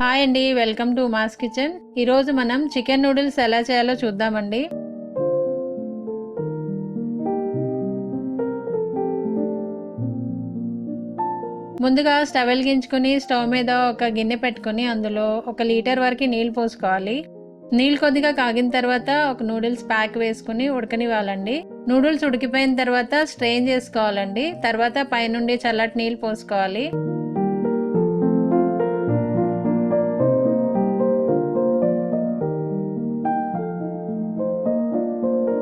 Hi అండి welcome to mass kitchen. ఈరోజు మనం చికెన్ నూడిల్స్ ఎలా చేయాలో చూద్దామండి. ముందుగా స్టవ్ వెలిగించుకుని స్టవ్ మీద ఒక గిన్నె పెట్టుకుని అందులో ఒక లీటర్ వరకు నీళ్ళు పోసుకోవాలి. నీళ్ళు కొద్దిగా కాగిన తర్వాత ఒక నూడిల్స్ ప్యాక్ వేసుకుని ఉడకనివ్వాలండి. నూడిల్స్ ఉడికిపోయిన తర్వాత స్ట్రెయిన్ చేసుకోవాలండి. తర్వాత పైనుండి చల్లటి నీళ్ళు పోసుకోవాలి.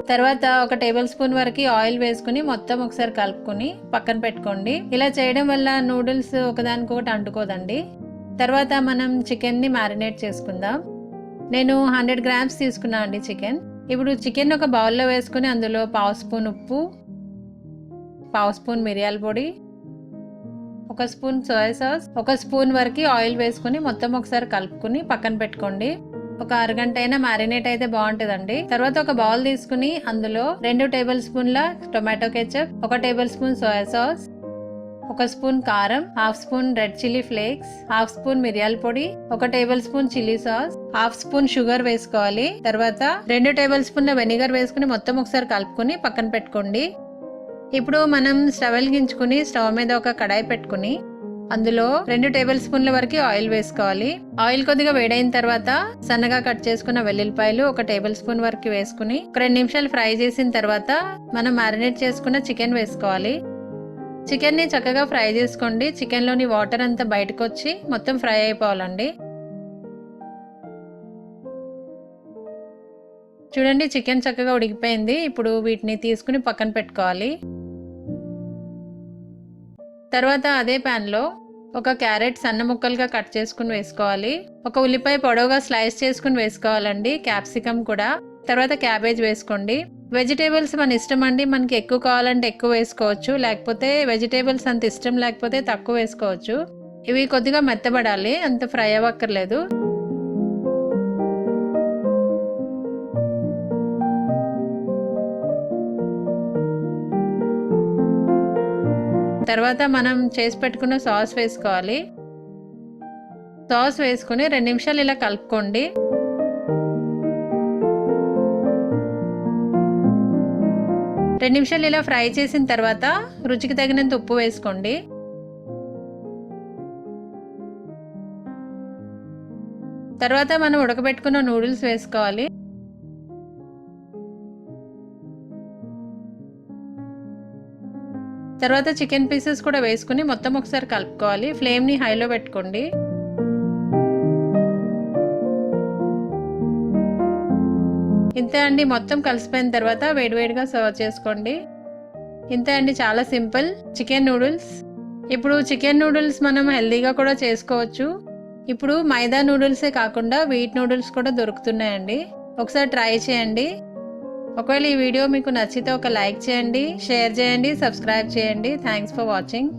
తర్వాత ఒక టేబుల్ స్పూన్ వరకు ఆయిల్ వేసుకుని మొత్తం ఒకసారి కలుపుకొని పక్కన పెట్టుకోండి. ఇలా చేయడం వల్ల నూడిల్స్ ఒకదానికొకటి అంటుకోదండి. తర్వాత మనం చికెన్ని మ్యారినేట్ చేసుకుందాం. నేను హండ్రెడ్ గ్రామ్స్ తీసుకున్నా అండి చికెన్. ఇప్పుడు చికెన్ ఒక బౌల్లో వేసుకుని అందులో పావు స్పూన్ ఉప్పు పావు స్పూన్ మిరియాల పొడి ఒక స్పూన్ సోయా సాస్ ఒక స్పూన్ వరకు ఆయిల్ వేసుకుని మొత్తం ఒకసారి కలుపుకుని పక్కన పెట్టుకోండి. ఒక అరగంట అయినా మ్యారినేట్ అయితే బాగుంటుందండి. తర్వాత ఒక బౌల్ తీసుకుని అందులో రెండు టేబుల్ స్పూన్ల టొమాటో కెచప్ ఒక టేబుల్ స్పూన్ సోయా సాస్ ఒక స్పూన్ కారం half spoon red chilli flakes half spoon మిరియాల పొడి ఒక table spoon chilli sauce half spoon sugar వేసుకోవాలి. తర్వాత రెండు టేబుల్ స్పూన్ల వెనిగర్ వేసుకుని మొత్తం ఒకసారి కలుపుకొని పక్కన పెట్టుకోండి. ఇప్పుడు మనం స్టవ్ వెలిగించుకుని స్టవ్ మీద ఒక కడాయి పెట్టుకుని అందులో రెండు టేబుల్ స్పూన్ల వరకు ఆయిల్ వేసుకోవాలి. ఆయిల్ కొద్దిగా వేడైన తర్వాత సన్నగా కట్ చేసుకున్న వెల్లుల్లిపాయలు ఒక టేబుల్ స్పూన్ వరకు వేసుకుని ఒక రెండు నిమిషాలు ఫ్రై చేసిన తర్వాత మనం మ్యారినేట్ చేసుకున్న చికెన్ వేసుకోవాలి. చికెన్ని చక్కగా ఫ్రై చేసుకోండి. చికెన్లోని వాటర్ అంతా బయటకు వచ్చి మొత్తం ఫ్రై అయిపోవాలండి. చూడండి చికెన్ చక్కగా ఉడికిపోయింది. ఇప్పుడు వీటిని తీసుకుని పక్కన పెట్టుకోవాలి. తర్వాత అదే ప్యాన్లో ఒక క్యారెట్ సన్న ముక్కలుగా కట్ చేసుకుని వేసుకోవాలి. ఒక ఉల్లిపాయ పొడవుగా స్లైస్ చేసుకుని వేసుకోవాలండి క్యాప్సికమ్ కూడా. తర్వాత క్యాబేజ్ వేసుకోండి. వెజిటేబుల్స్ మన ఇష్టం అండి మనకి ఎక్కువ కావాలంటే ఎక్కువ వేసుకోవచ్చు. లేకపోతే వెజిటేబుల్స్ అంత ఇష్టం లేకపోతే తక్కువ వేసుకోవచ్చు. ఇవి కొద్దిగా మెత్తబడాలి అంత ఫ్రై అవ్వక్కర్లేదు. తర్వాత మనం చేసి పెట్టుకున్న సాస్ వేసుకోవాలి. సాస్ వేసుకుని రెండు నిమిషాలు ఇలా కలుపుకోండి. రెండు నిమిషాలు ఇలా ఫ్రై చేసిన తర్వాత రుచికి తగినంత ఉప్పు వేసుకోండి. తర్వాత మనం ఉడకబెట్టుకున్న నూడిల్స్ వేసుకోవాలి. తర్వాత చికెన్ పీసెస్ కూడా వేసుకుని మొత్తం ఒకసారి కలుపుకోవాలి. ఫ్లేమ్ని హైలో పెట్టుకోండి. ఇంతే అండి మొత్తం కలిసిపోయిన తర్వాత వేడివేడిగా సర్వ్ చేసుకోండి. ఇంతే అండి చాలా సింపుల్ చికెన్ నూడిల్స్. ఇప్పుడు చికెన్ నూడిల్స్ మనం హెల్దీగా కూడా చేసుకోవచ్చు. ఇప్పుడు మైదా నూడిల్సే కాకుండా వీట్ నూడిల్స్ కూడా దొరుకుతున్నాయండి. ఒకసారి ట్రై చేయండి. ఒకవేళ ఈ వీడియో మీకు నచ్చితే ఒక లైక్ చేయండి షేర్ చేయండి సబ్స్క్రైబ్ చేయండి. Thanks for watching